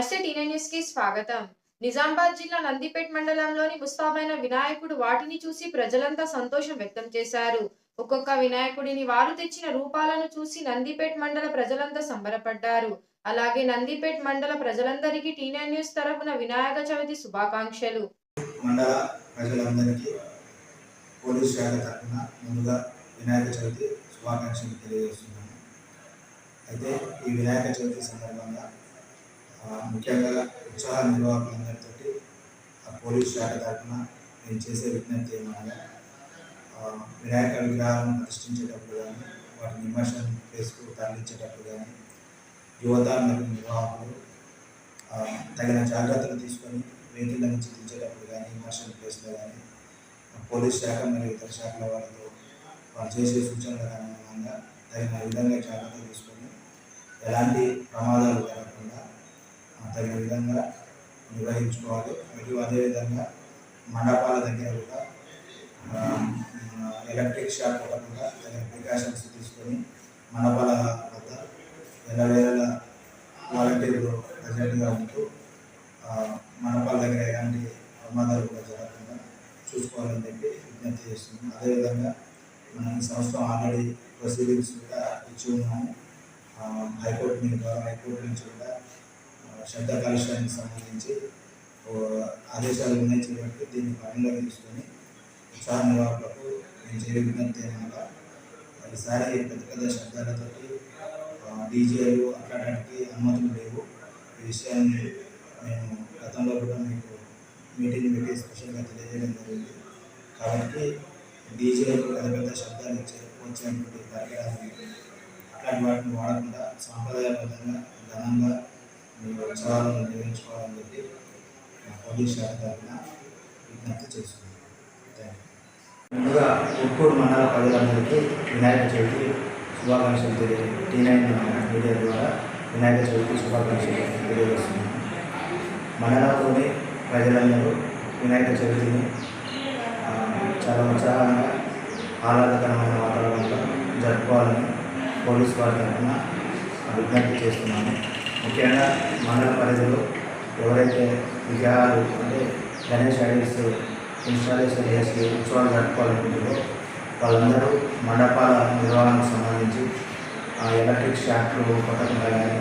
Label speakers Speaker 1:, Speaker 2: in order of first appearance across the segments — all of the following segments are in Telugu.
Speaker 1: టీనే న్యూస్కి స్వాగతం. నిజామాబాద్ జిల్లా నందిపేట్ మండలంలోని ముస్తాబైన వినాయకుడు వాటిని చూసి ప్రజలంతా సంతోషం వ్యక్తం చేశారు. ఒక్కొక్క వినాయకుడిని వారు తెచ్చిన రూపాలను చూసి నందిపేట్ మండల ప్రజలంతా సంబరపడ్డారు. అలాగే నందిపేట్ మండల ప్రజలందరికీ టీనే న్యూస్ తరఫున వినాయక చవితి శుభాకాంక్షలు.
Speaker 2: మండల ప్రజలందరికీ పోలీస్ శాఖ తరఫున ముందుగా వినాయక చవితి శుభాకాంక్షలు తెలియజేస్తున్నాను. అయితే ఈ వినాయక చవితి సందర్భంగా ముఖ్యంగా ఉత్సాహ నిర్వాహకులందరితో ఆ పోలీస్ శాఖ తరఫున నేను చేసే విజ్ఞప్తి ఏమనగా వినాయక విగ్రహాలను ప్రతిష్ఠించేటప్పుడు కానీ వాటి నిమర్శనం ప్లేస్కు తరలించేటప్పుడు కానీ యువత మరియు నిర్వాహకులు తగిన జాగ్రత్తలు తీసుకొని వెహికల్ నుంచి దించేటప్పుడు కానీ ఇమర్షన్ ప్లేస్లో కానీ పోలీస్ శాఖ మరియు ఇతర శాఖల వాళ్ళతో వాళ్ళు చేసే సూచనల అనుగుణంగా తగిన విధంగా జాగ్రత్తలు తీసుకొని ఎలాంటి ప్రమాదాలు జరగకుండా తగిన విధంగా నిర్వహించుకోవాలి. మరియు అదేవిధంగా మండపాల దగ్గర కూడా ఎలక్ట్రిక్ ఎలక్ట్రిక్ షాక్ కూడా తగిన ప్రికాషన్స్ తీసుకొని మండపాల వద్ద ఎల్లవేళలా వాలంటీర్లు ప్రజెంట్గా ఉంటూ మండపాల దగ్గర ఎలాంటి ప్రమాదాలు కూడా జరగకుండా చూసుకోవాలని చెప్పి విజ్ఞప్తి చేస్తున్నాం. అదేవిధంగా మనం ఈ సంవత్సరం ఆల్రెడీ ప్రొసీడింగ్స్ కూడా ఇచ్చి ఉన్నాము. హైకోర్టు మీ హైకోర్టు నుంచి కూడా శబ్ద కాలుష్యానికి సంబంధించి ఆదేశాలు ఉన్నాయి కాబట్టి దీన్ని పరిగణలోకి తీసుకొని ఉత్సాహ నిర్వాహకులకు నేను చేయ విజ్ఞప్తి ఏమనగా ఈసారి పెద్ద పెద్ద శబ్దాలతోటి డీజేలు అట్లాంటికి అనుమతులు లేవు. ఈ విషయాన్ని మేము గతంలో కూడా మీకు మీటింగ్ పెట్టి స్పెషల్గా తెలియజేయడం జరిగింది. కాబట్టి డీజేలు పెద్ద పెద్ద శబ్దాలు ఇచ్చే వచ్చేటువంటి పరికరాలు అట్లాంటి వాటిని వాడకుండా సాంప్రదాయబద్ధంగా ఘనంగా మీరు నిర్వహించుకోవాలని మా పోలీస్ శాఖ తరఫున విజ్ఞప్తి చేస్తున్నాను ముందుగా ఉప్పూరు మండల ప్రజలందరికీ వినాయక చవితి శుభాకాంక్షలు తెలియ టీ నైన్ మీడియా ద్వారా వినాయక చవితి శుభాకాంక్షలు తెలియజేస్తున్నాను. మండలంలోని ప్రజలందరూ వినాయక చవితిని చాలా ఉత్సాహంగా ఆహ్లాదకరమైన వాతావరణంలో జరుపుకోవాలని పోలీస్ వారి తరఫున విజ్ఞప్తి చేస్తున్నాను. ముఖ్యంగా మండల ప్రజలు ఎవరైతే విగ్రహాలు అంటే గణేష్ ఐడీస్ ఇన్స్టాలేషన్ చేసి ఉత్సవాలు జరుపుకోవాలనుకుంటుందో వాళ్ళందరూ మండపాల నిర్వహణకు సంబంధించి ఆ ఎలక్ట్రిక్ షాక్లు కొట్టకుండా కానీ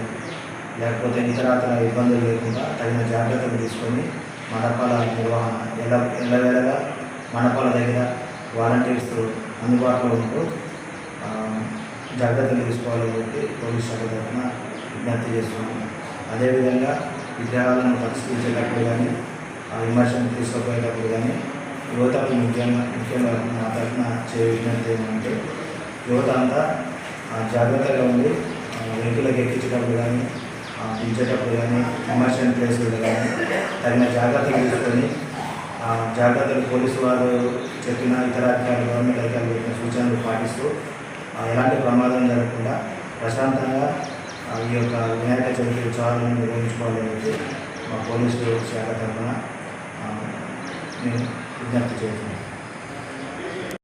Speaker 2: లేకపోతే ఇతరాతర ఇబ్బందులు లేకుండా తగిన జాగ్రత్తలు తీసుకొని మండపాల నిర్వహణ ఎల్ల ఎల్లవేళగా మండపాల దగ్గర వాలంటీర్స్ అందుబాటులో ఉంటూ జాగ్రత్తలు తీసుకోవాలని చెప్పి పోలీస్ శాఖ తరఫున విజ్ఞప్తి చేస్తున్నాము అదేవిధంగా విగ్రహాలను పరిశీలించేటప్పుడు కానీ ఆ విమర్శను తీసుకుపోయేటప్పుడు కానీ యువతకు ముఖ్యంగా ముఖ్యంగా నా తరఫున చే విజ్ఞప్తి ఏమంటే యువత అంతా జాగ్రత్తగా ఉండి వెహికల్కి ఎక్కించేటప్పుడు కానీ ఆ, దించేటప్పుడు కానీ ఇమర్షన్ ప్లేసులు కానీ తగిన జాగ్రత్తలు తీసుకొని జాగ్రత్తలు పోలీసు వారు చెప్పిన ఇతర అధికారులు గవర్నమెంట్ అధికారులు చెప్పిన సూచనలు పాటిస్తూ ఎలాంటి ప్రమాదం జరగకుండా ప్రశాంతంగా ఈ యొక్క వినాయక చవితి ఉత్సవాలను నిర్వహించుకోవాలని మా పోలీసులు శాఖ తరఫున నేను విజ్ఞప్తి చేస్తున్నాను.